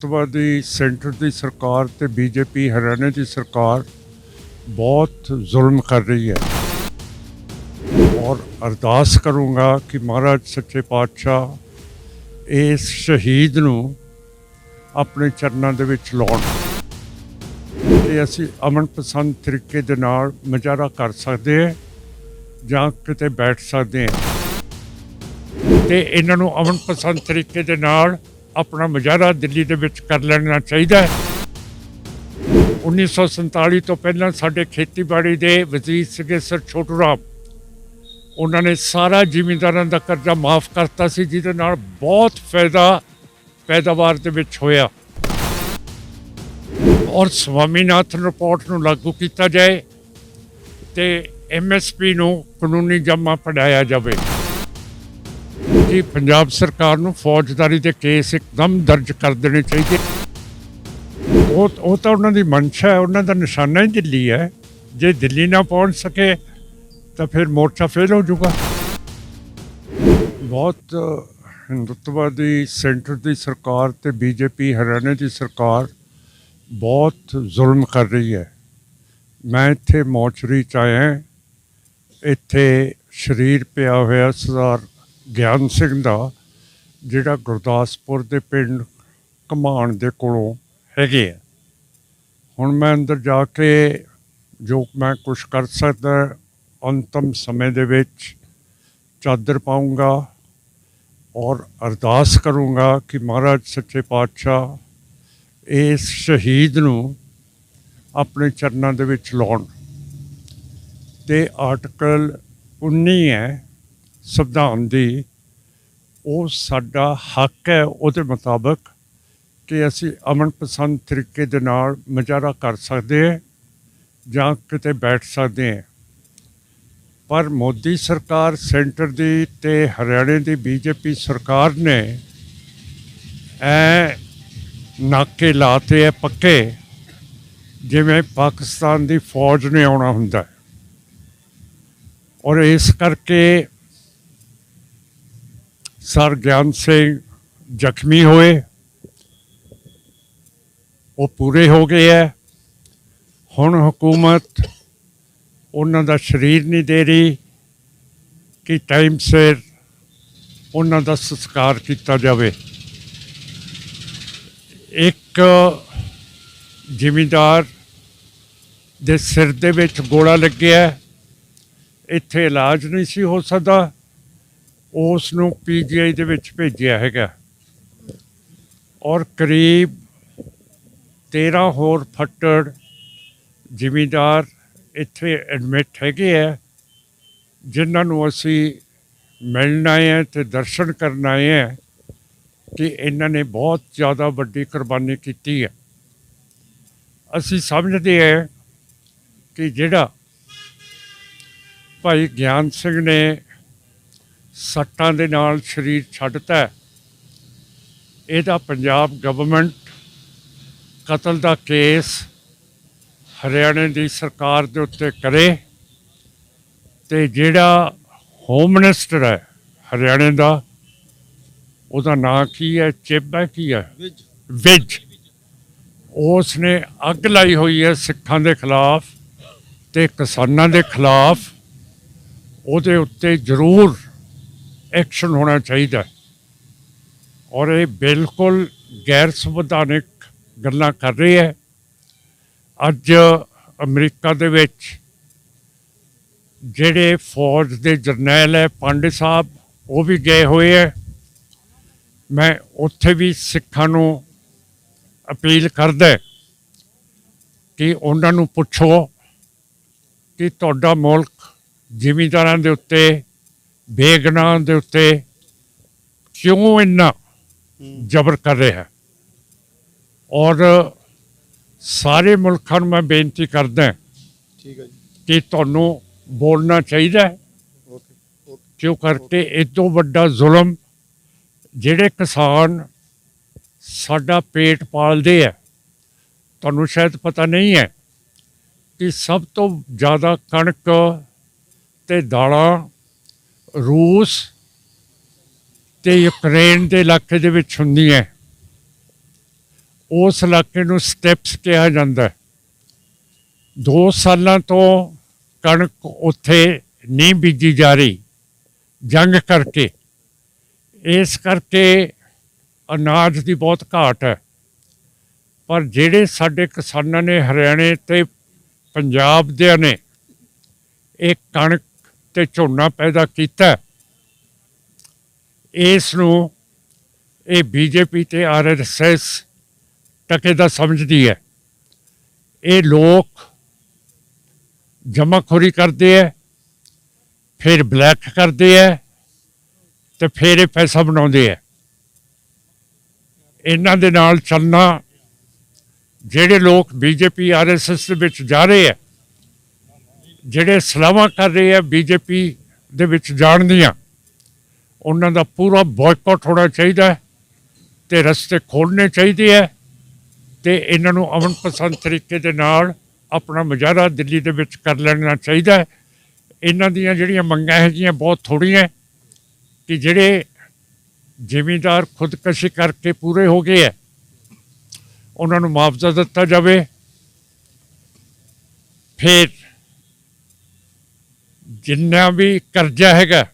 ਅੱਤਵਾਦੀ ਸੈਂਟਰ ਦੀ ਸਰਕਾਰ ਤੇ ਬੀਜੇਪੀ, ਹਰਿਆਣਾ ਦੀ ਸਰਕਾਰ ਬਹੁਤ ਜ਼ੁਲਮ ਕਰ ਰਹੀ ਹੈ। ਔਰ ਅਰਦਾਸ ਕਰੂੰਗਾ ਕਿ ਮਹਾਰਾਜ ਸੱਚੇ ਪਾਤਸ਼ਾਹ ਇਸ ਸ਼ਹੀਦ ਨੂੰ ਆਪਣੇ ਚਰਨਾਂ ਦੇ ਵਿੱਚ ਲਾਉਣ। ਤੇ ਅਸੀਂ ਅਮਨ ਪਸੰਦ ਤਰੀਕੇ ਦੇ ਨਾਲ ਮਜਾਰਾ ਕਰ ਸਕਦੇ ਹਾਂ ਜਾਂ ਕਿਤੇ ਬੈਠ ਸਕਦੇ ਹਾਂ। ਤੇ ਇਹਨਾਂ ਨੂੰ ਅਮਨ ਪਸੰਦ ਤਰੀਕੇ ਦੇ ਨਾਲ ਆਪਣਾ ਮੁਜ਼ਾਹਰਾ ਦਿੱਲੀ ਦੇ ਵਿੱਚ ਕਰ ਲੈਣਾ ਚਾਹੀਦਾ ਹੈ। 1947 ਤੋਂ ਪਹਿਲਾਂ ਸਾਡੇ ਖੇਤੀਬਾੜੀ ਦੇ ਵਜ਼ੀਰ ਸੀਗੇ ਸਰ ਛੋਟੂ ਰਾਮ ਉਹਨਾਂ ਨੇ ਸਾਰਾ ਜ਼ਿਮੀਂਦਾਰਾਂ ਦਾ ਕਰਜ਼ਾ ਮਾਫ ਕਰਤਾ ਸੀ, ਜਿਹਦੇ ਨਾਲ ਬਹੁਤ ਫਾਇਦਾ ਪੈਦਾਵਾਰ ਦੇ ਵਿੱਚ ਹੋਇਆ। ਔਰ ਸਵਾਮੀਨਾਥਨ ਰਿਪੋਰਟ ਨੂੰ ਲਾਗੂ ਕੀਤਾ ਜਾਏ ਤੇ ਐਮਐਸਪੀ ਨੂੰ ਕਾਨੂੰਨੀ ਜਮਾ ਪੜਾਇਆ ਜਾਵੇ। ਕਿ ਪੰਜਾਬ ਸਰਕਾਰ ਨੂੰ ਫੌਜਦਾਰੀ ਦੇ ਕੇਸ ਇੱਕਦਮ ਦਰਜ ਕਰ ਦੇਣੇ ਚਾਹੀਦੇ। ਉਹ ਉਹ ਤਾਂ ਉਹਨਾਂ ਦੀ ਮਨਸ਼ਾ ਹੈ, ਉਹਨਾਂ ਦਾ ਨਿਸ਼ਾਨਾ ਹੀ ਦਿੱਲੀ ਹੈ। ਜੇ ਦਿੱਲੀ ਨਾ ਪਹੁੰਚ ਸਕੇ, ਤਾਂ ਫਿਰ ਮੋਰਚਾ ਫੇਲ ਹੋ ਜਾਊਗਾ। ਬਹੁਤ ਹਿੰਦੁੱਤਵਾਦੀ ਸੈਂਟਰ ਦੀ ਸਰਕਾਰ ਤੇ ਬੀਜੇਪੀ, ਹਰਿਆਣਾ ਦੀ ਸਰਕਾਰ ਬਹੁਤ ਜ਼ੁਲਮ ਕਰ ਰਹੀ ਹੈ। ਮੈਂ ਇੱਥੇ ਮੋਚਰੀ ਚ ਆਇਆ ਇੱਥੇ ਸ਼ਰੀਰ ਪਿਆ ਹੋਇਆ ਸਰਦਾਰ ਗਿਆਨ ਸਿੰਘ ਦਾ, ਜਿਹੜਾ ਗੁਰਦਾਸਪੁਰ ਦੇ ਪਿੰਡ ਕਮਾਣ ਦੇ ਕੋਲੋਂ ਹੈਗੇ ਆ। ਹੁਣ ਮੈਂ ਅੰਦਰ ਜਾ ਕੇ ਜੋ ਮੈਂ ਕੁਝ ਕਰ ਸਕਦਾ, ਅੰਤਮ ਸਮੇਂ ਦੇ ਵਿੱਚ ਚਾਦਰ ਪਾਉਂਗਾ ਔਰ ਅਰਦਾਸ ਕਰੂੰਗਾ ਕਿ ਮਹਾਰਾਜ ਸੱਚੇ ਪਾਤਸ਼ਾਹ ਇਸ ਸ਼ਹੀਦ ਨੂੰ ਆਪਣੇ ਚਰਨਾਂ ਦੇ ਵਿੱਚ ਲਾਉਣ। ਤੇ ਆਰਟੀਕਲ 19 ਹੈ ਸੰਵਿਧਾਨ ਦੀ, ਉਹ ਸਾਡਾ ਹੱਕ ਹੈ ਉਹਦੇ ਮੁਤਾਬਕ ਕਿ ਅਸੀਂ ਅਮਨ ਪਸੰਦ ਤਰੀਕੇ ਦੇ ਨਾਲ ਮੁਜ਼ਾਹਰਾ ਕਰ ਸਕਦੇ ਹਾਂ ਜਾਂ ਕਿਤੇ ਬੈਠ ਸਕਦੇ ਹਾਂ। ਪਰ ਮੋਦੀ ਸਰਕਾਰ ਸੈਂਟਰ ਦੀ ਤੇ ਹਰਿਆਣੇ ਦੀ ਬੀਜੇਪੀ ਸਰਕਾਰ ਨੇ ਐ ਨਾਕੇ ਲਾਤੇ ਹੈ ਪੱਕੇ, ਜਿਵੇਂ ਪਾਕਿਸਤਾਨ ਦੀ ਫੌਜ ਨੇ ਆਉਣਾ ਹੁੰਦਾ। ਔਰ ਇਸ ਕਰਕੇ ਸਰ ਗਿਆਨ ਸਿੰਘ ਜ਼ਖਮੀ ਹੋਏ। ਉਹ ਪੂਰੇ ਹੋ ਗਏ ਹੈ ਹੁਣ ਹਕੂਮਤ ਉਹਨਾਂ ਦਾ ਸਰੀਰ ਨਹੀਂ ਦੇ ਰਹੀ ਕਿ ਟਾਈਮ ਸਿਰ ਉਹਨਾਂ ਦਾ ਸੰਸਕਾਰ ਕੀਤਾ ਜਾਵੇ। ਇੱਕ ਜ਼ਿਮੀਂਦਾਰ ਦੇ ਸਿਰ ਦੇ ਵਿੱਚ ਗੋਲਾ ਲੱਗਿਆ। ਇੱਥੇ ਇਲਾਜ ਨਹੀਂ ਸੀ ਹੋ ਸਕਦਾ। ਉਸ ਨੂੰ ਪੀਜੀਆਈ ਦੇ ਵਿੱਚ ਭੇਜਿਆ ਹੈਗਾ। ਔਰ ਕਰੀਬ 13 ਹੋਰ ਫੱਟੜ ਜ਼ਿਮੀਂਦਾਰ ਇੱਥੇ ਐਡਮਿਟ ਹੈਗੇ ਆ, ਜਿਨ੍ਹਾਂ ਨੂੰ ਅਸੀਂ ਮਿਲਣਾ ਹੈ ਹਾਂ ਤੇ ਦਰਸ਼ਨ ਕਰਨਾ ਆਏ ਹਾਂ ਕਿ ਇਹਨਾਂ ਨੇ ਬਹੁਤ ਜ਼ਿਆਦਾ ਵੱਡੀ ਕੁਰਬਾਨੀ ਕੀਤੀ ਹੈ ਅਸੀਂ ਸਮਝਦੇ ਹਾਂ ਕਿ ਜਿਹੜਾ ਭਾਈ ਗਿਆਨ ਸਿੰਘ ਨੇ ਸੱਟਾਂ ਦੇ ਨਾਲ ਸਰੀਰ ਛੱਡਤਾ ਹੈ, ਇਹਦਾ ਪੰਜਾਬ ਗਵਰਨਮੈਂਟ ਕਤਲ ਦਾ ਕੇਸ ਹਰਿਆਣੇ ਦੀ ਸਰਕਾਰ ਦੇ ਉੱਤੇ ਕਰੇ ਤੇ ਜਿਹੜਾ ਹੋਮ ਮਿਨਿਸਟਰ ਹੈ ਹਰਿਆਣੇ ਦਾ ਉਹਦਾ ਨਾਂ ਕੀ ਹੈ ਚਿੱਬ ਹੈ ਕੀ ਹੈ? ਵਿਜ। ਉਸ ਨੇ ਅੱਗ ਲਾਈ ਹੋਈ ਹੈ ਸਿੱਖਾਂ ਦੇ ਖਿਲਾਫ ਤੇ ਕਿਸਾਨਾਂ ਦੇ ਖਿਲਾਫ। ਉਹਦੇ ਉੱਤੇ ਜ਼ਰੂਰ ਐਕਸ਼ਨ ਹੋਣਾ ਚਾਹੀਦਾ ਔਰ ਇਹ ਬਿਲਕੁਲ ਗੈਰ ਸੰਵਿਧਾਨਿਕ ਗੱਲਾਂ ਕਰ ਰਹੀ ਹੈ। ਅੱਜ ਅਮਰੀਕਾ ਦੇ ਵਿੱਚ ਜਿਹੜੇ ਫੌਜ ਦੇ ਜਰਨੈਲ ਹੈ, ਪਾਂਡੇ ਸਾਹਿਬ, ਉਹ ਵੀ ਗਏ ਹੋਏ ਹੈ। ਮੈਂ ਉੱਥੇ ਵੀ ਸਿੱਖਾਂ ਨੂੰ ਅਪੀਲ ਕਰਦਾ ਕਿ ਉਹਨਾਂ ਨੂੰ ਪੁੱਛੋ ਕਿ ਤੁਹਾਡਾ ਮੁਲਕ ਜ਼ਿਮੀਂਦਾਰਾਂ ਦੇ ਉੱਤੇ ਬੇਗਨਾਹ ਦੇ ਉੱਤੇ ਕਿਉਂ ਇੰਨਾ ਜ਼ਬਰ ਕਰ ਰਿਹਾ? ਹੈ ਔਰ ਸਾਰੇ ਮੁਲਕਾਂ ਨੂੰ ਮੈਂ ਬੇਨਤੀ ਕਰਦਾ ਠੀਕ ਹੈ ਜੀ। ਕਿ ਤੁਹਾਨੂੰ ਬੋਲਣਾ ਚਾਹੀਦਾ ਹੈ। ਕਿਉਂ ਕਰਕੇ ਇਹ ਤੋਂ ਵੱਡਾ ਜ਼ੁਲਮ ਜਿਹੜੇ ਕਿਸਾਨ ਸਾਡਾ ਪੇਟ ਪਾਲਦੇ ਆ ਤੁਹਾਨੂੰ ਸ਼ਾਇਦ ਪਤਾ ਨਹੀਂ ਹੈ ਕਿ ਸਭ ਤੋਂ ਜ਼ਿਆਦਾ ਕਣਕ ਤੇ ਦਾਲਾਂ ਰੂਸ ਤੇ ਯੂਕਰੇਨ ਦੇ ਇਲਾਕੇ ਦੇ ਵਿੱਚ ਹੁੰਦੀ ਹੈ। ਉਸ ਇਲਾਕੇ ਨੂੰ ਸਟੈਪਸ ਕਿਹਾ ਜਾਂਦਾ ਹੈ। ਦੋ ਸਾਲਾਂ ਤੋਂ ਕਣਕ ਉੱਥੇ ਨਹੀਂ ਬੀਜੀ ਜਾ ਰਹੀ। ਜੰਗ ਕਰਕੇ। ਇਸ ਕਰਕੇ ਅਨਾਜ ਦੀ ਬਹੁਤ ਘਾਟ ਹੈ। ਪਰ ਜਿਹੜੇ ਸਾਡੇ ਕਿਸਾਨਾਂ ਨੇ ਹਰਿਆਣੇ ਤੇ ਪੰਜਾਬ ਦੇ ਨੇ, ਇਹ ਕਣਕ ਤੇ ਝੋਨਾ ਪੈਦਾ ਕੀਤਾ। ਇਸ ਨੂੰ ਇਹ ਬੀਜੇਪੀ ਤੇ ਆਰਐਸਐਸ ਟਕੇ ਦਾ ਸਮਝਦੀ ਹੈ। ਇਹ ਲੋਕ ਜਮਾਖੋਰੀ ਕਰਦੇ ਹੈ, ਫਿਰ ਬਲੈਕ ਕਰਦੇ ਹੈ ਤੇ ਫਿਰ ਇਹ ਪੈਸਾ ਬਣਾਉਂਦੇ ਹੈ। ਇਹਨਾਂ ਦੇ ਨਾਲ ਚੱਲਣਾ, ਜਿਹੜੇ ਲੋਕ ਬੀਜੇਪੀ ਆਰਐਸਐਸ ਦੇ ਵਿੱਚ ਜਾ ਰਹੇ ਹੈ ਜਿਹੜੇ ਸਲਾਹਾਂ ਕਰ ਰਹੇ ਹੈ ਬੀਜੇਪੀ ਦੇ ਵਿੱਚ ਜਾਣ ਦੀਆਂ, ਉਹਨਾਂ ਦਾ ਪੂਰਾ ਬਾਇਕਾਟ ਹੋਣਾ ਚਾਹੀਦਾ ਹੈ ਤੇ ਰਸਤੇ ਖੋਲ੍ਹਣੇ ਚਾਹੀਦੇ ਹੈ ਤੇ ਇਹਨਾਂ ਨੂੰ ਅਮਨ ਪਸੰਦ ਤਰੀਕੇ ਦੇ ਨਾਲ ਆਪਣਾ ਮੁਜ਼ਾਹਰਾ ਦਿੱਲੀ ਦੇ ਵਿੱਚ ਕਰ ਲੈਣਾ ਚਾਹੀਦਾ ਇਹਨਾਂ ਦੀਆਂ ਜਿਹੜੀਆਂ ਮੰਗਾਂ ਹੈਗੀਆਂ ਬਹੁਤ ਥੋੜੀਆਂ ਕਿ ਜਿਹੜੇ ਜ਼ਿਮੀਂਦਾਰ ਖੁਦਕਸ਼ੀ ਕਰਕੇ ਪੂਰੇ ਹੋ ਗਏ ਹੈ, ਉਹਨਾਂ ਨੂੰ ਮੁਆਵਜ਼ਾ ਦਿੱਤਾ ਜਾਵੇ। ਫਿਰ ਜਿੰਨਾ ਵੀ ਕਰਜ਼ਾ ਹੈਗਾ,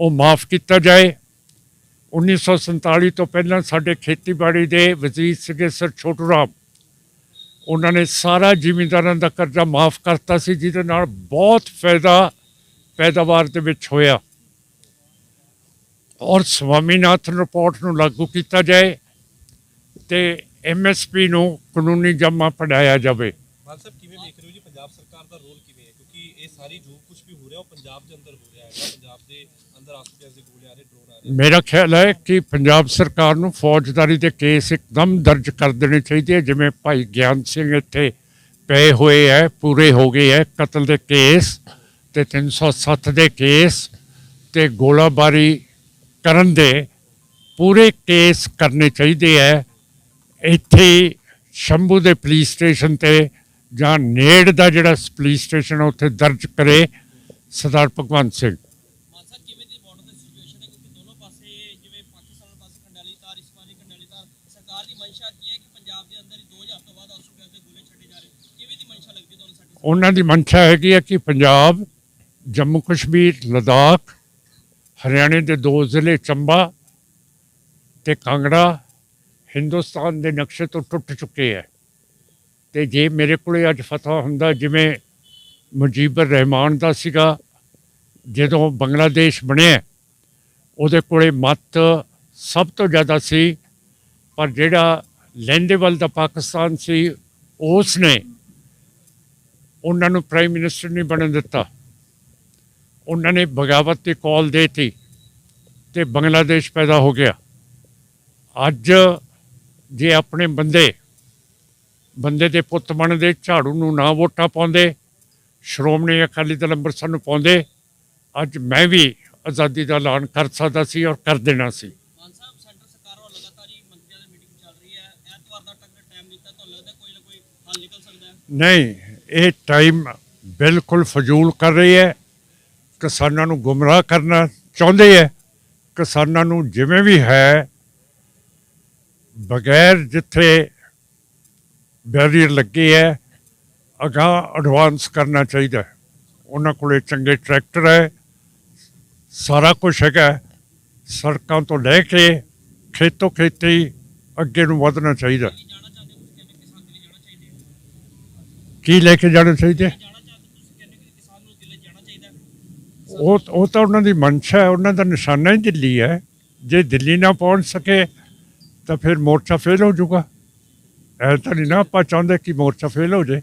ਉਹ ਮਾਫ ਕੀਤਾ ਜਾਏ। 1947 ਤੋਂ ਪਹਿਲਾਂ ਸਾਡੇ ਖੇਤੀਬਾੜੀ ਦੇ ਵਜ਼ੀਰ ਸੀਗੇ ਸਰ ਛੋਟੂ ਰਾਮ। ਉਹਨਾਂ ਨੇ ਸਾਰਾ ਜ਼ਿਮੀਂਦਾਰਾਂ ਦਾ ਕਰਜ਼ਾ ਮਾਫ ਕਰਤਾ ਸੀ, ਜਿਹਦੇ ਨਾਲ ਬਹੁਤ ਫਾਇਦਾ ਪੈਦਾਵਾਰ ਦੇ ਵਿੱਚ ਹੋਇਆ। ਔਰ ਸਵਾਮੀਨਾਥਨ ਰਿਪੋਰਟ ਨੂੰ ਲਾਗੂ ਕੀਤਾ ਜਾਏ ਤੇ ਐਮਐਸਪੀ ਨੂੰ ਕਾਨੂੰਨੀ ਜਮਾ ਪੜਾਇਆ ਜਾਵੇ। ਮਾਨ ਸਾਹਿਬ, ਕਿਵੇਂ ਦੇਖ ਰਹੇ ਹੋ ਜੀ? ਪੰਜਾਬ ਸਰਕਾਰ ਦਾ ਰੋਲ ਕਿਉਂਕਿ ਇਹ ਸਾਰੀ ਜੋ ਕੁਝ ਵੀ ਹੋ ਰਿਹਾ, ਉਹ ਪੰਜਾਬ ਦੇ ਅੰਦਰ ਹੋ ਰਿਹਾ ਹੈ ਪੰਜਾਬ ਦੇ ਅੰਦਰ ਆਸ-ਪਾਸ ਦੇ ਗੋਲੇ ਆ ਰਹੇ, ਡਰੋਨ ਆ ਰਹੇ। ਮੇਰਾ ਖਿਆਲ ਹੈ ਕਿ ਪੰਜਾਬ ਸਰਕਾਰ ਨੂੰ ਫੌਜਦਾਰੀ ਦੇ ਕੇਸ ਇੱਕਦਮ ਦਰਜ ਕਰ ਦੇਣੇ ਚਾਹੀਦੇ ਹੈ ਜਿਵੇਂ ਭਾਈ ਗਿਆਨ ਸਿੰਘ ਇੱਥੇ ਪਏ ਹੋਏ ਹੈ ਪੂਰੇ ਹੋ ਗਏ ਹੈ ਕਤਲ ਦੇ ਕੇਸ ਤੇ 307 ਦੇ ਕੇਸ ਤੇ ਗੋਲਾਬਾਰੀ ਕਰਨ ਦੇ ਪੂਰੇ ਕੇਸ ਕਰਨੇ ਚਾਹੀਦੇ ਹੈ ਇੱਥੇ ਸ਼ੰਭੂ ਦੇ ਪੁਲਿਸ ਸਟੇਸ਼ਨ ਤੇ ਜਾਂ ਨੇੜ ਦਾ ਜਿਹੜਾ ਪੁਲਿਸ ਸਟੇਸ਼ਨ ਹੈ ਉੱਥੇ ਦਰਜ ਕਰੇ ਸਰਦਾਰ ਭਗਵੰਤ ਸਿੰਘ। ਮਾਨਸਾ ਕਿਵੇਂ ਦੀ ਬਾਰਡਰ ਦੀ ਸਿਚੁਏਸ਼ਨ ਹੈ? ਕਿਉਂਕਿ ਦੋਨੋਂ ਪਾਸੇ ਜਿਵੇਂ ਪਾਕਿਸਤਾਨ ਵਾਲੇ ਪਾਸੇ ਕੰਡਾਲੀ ਤਾਰ ਇਸ ਵਾਰੀ ਕੰਡਾਲੀ ਤਾਰ ਸਰਕਾਰ ਦੀ ਮਨਸ਼ਾ ਕੀ ਹੈ ਕਿ ਪੰਜਾਬ ਦੇ ਅੰਦਰ ਹੀ 2000 ਤੋਂ ਬਾਅਦ ਆਸੂਬਿਆਂ ਦੇ ਗੋਲੇ ਛੱਡੇ ਜਾ ਰਹੇ ਕਿਵੇਂ ਦੀ ਮਨਸ਼ਾ ਲੱਗਦੀ ਤੁਹਾਨੂੰ ਸਾਡੀ ਉਹਨਾਂ ਦੀ ਮਨਸ਼ਾ ਹੈਗੀ ਹੈ ਕਿ ਪੰਜਾਬ ਜੰਮੂ ਕਸ਼ਮੀਰ ਲਦਾਖ ਹਰਿਆਣੇ ਦੇ ਦੋ ਜ਼ਿਲ੍ਹੇ ਚੰਬਾ ਤੇ ਕਾਂਗੜਾ ਹਿੰਦੁਸਤਾਨ ਦੇ ਨਕਸ਼ੇ ਤੋਂ ਟੁੱਟ ਚੁੱਕੇ ਹੈ। ਤੇ ਜੇ ਮੇਰੇ ਕੋਲੇ ਅੱਜ ਫਤਵਾ ਹੁੰਦਾ, ਜਿਵੇਂ ਮੁਜੀਬਰ ਰਹਿਮਾਨ ਦਾ ਸੀਗਾ, ਜਦੋਂ ਬੰਗਲਾਦੇਸ਼ ਬਣਿਆ, ਉਹਦੇ ਕੋਲੇ ਮਤ ਸਭ ਤੋਂ ਜ਼ਿਆਦਾ ਸੀ, ਪਰ ਜਿਹੜਾ ਲੈਂਡੇਵਲ ਦਾ ਪਾਕਿਸਤਾਨ ਸੀ ਉਸ ਨੇ ਉਹਨਾਂ ਨੂੰ ਪ੍ਰਾਈਮ ਮਿਨਿਸਟਰ ਨਹੀਂ ਬਣਨ ਦਿੱਤਾ। ਉਹਨਾਂ ਨੇ ਬਗਾਵਤ ਦੀ ਕਾਲ ਦੇਤੀ ਤੇ ਬੰਗਲਾਦੇਸ਼ ਪੈਦਾ ਹੋ ਗਿਆ। ਅੱਜ ਜੇ ਆਪਣੇ ਬੰਦੇ ਬੰਦੇ ਦੇ ਪੁੱਤ ਬਣਦੇ ਝਾੜੂ ਨੂੰ ਨਾ ਵੋਟਾਂ ਪਾਉਂਦੇ ਸ਼੍ਰੋਮਣੀ ਅਕਾਲੀ ਦਲ ਅੰਮ੍ਰਿਤਸਰ ਨੂੰ ਪਾਉਂਦੇ ਅੱਜ ਮੈਂ ਵੀ ਆਜ਼ਾਦੀ ਦਾ ਐਲਾਨ ਕਰ ਸਕਦਾ ਸੀ ਔਰ ਕਰ ਦੇਣਾ ਸੀ। ਨਹੀਂ ਇਹ ਟਾਈਮ ਬਿਲਕੁਲ ਫਜ਼ੂਲ ਕਰ ਰਹੀ ਹੈ। ਕਿਸਾਨਾਂ ਨੂੰ ਗੁੰਮਰਾਹ ਕਰਨਾ ਚਾਹੁੰਦੇ ਹੈ। ਕਿਸਾਨਾਂ ਨੂੰ ਜਿਵੇਂ ਵੀ ਹੈ ਬਗੈਰ ਜਿੱਥੇ ਬੈਰੀਅਰ ਲੱਗੇ ਹੈ, ਅਗਾਂਹ ਐਡਵਾਂਸ ਕਰਨਾ ਚਾਹੀਦਾ ਹੈ। ਉਹਨਾਂ ਕੋਲੇ ਚੰਗੇ ਟਰੈਕਟਰ ਹੈ, ਸਾਰਾ ਕੁਝ ਹੈਗਾ ਸੜਕਾਂ ਤੋਂ ਲੈ ਕੇ ਖੇਤੋਂ ਖੇਤੀ ਅੱਗੇ ਨੂੰ ਵਧਣਾ ਚਾਹੀਦਾ ਕੀ ਲੈ ਕੇ ਜਾਣਾ ਚਾਹੀਦਾ ਉਹ ਉਹ ਤਾਂ ਉਹਨਾਂ ਦੀ ਮਨਸ਼ਾ ਹੈ, ਉਹਨਾਂ ਦਾ ਨਿਸ਼ਾਨਾ ਹੀ ਦਿੱਲੀ ਹੈ। ਜੇ ਦਿੱਲੀ ਨਾ ਪਹੁੰਚ ਸਕੇ, ਤਾਂ ਫਿਰ ਮੋਰਚਾ ਫੇਲ ਹੋ ਜਾਊਗਾ। ਐ ਤਾਂ ਨਹੀਂ ਨਾ ਆਪਾਂ ਚਾਹੁੰਦੇ ਕਿ ਮੋਰਚਾ ਫੇਲ ਹੋ ਜੇ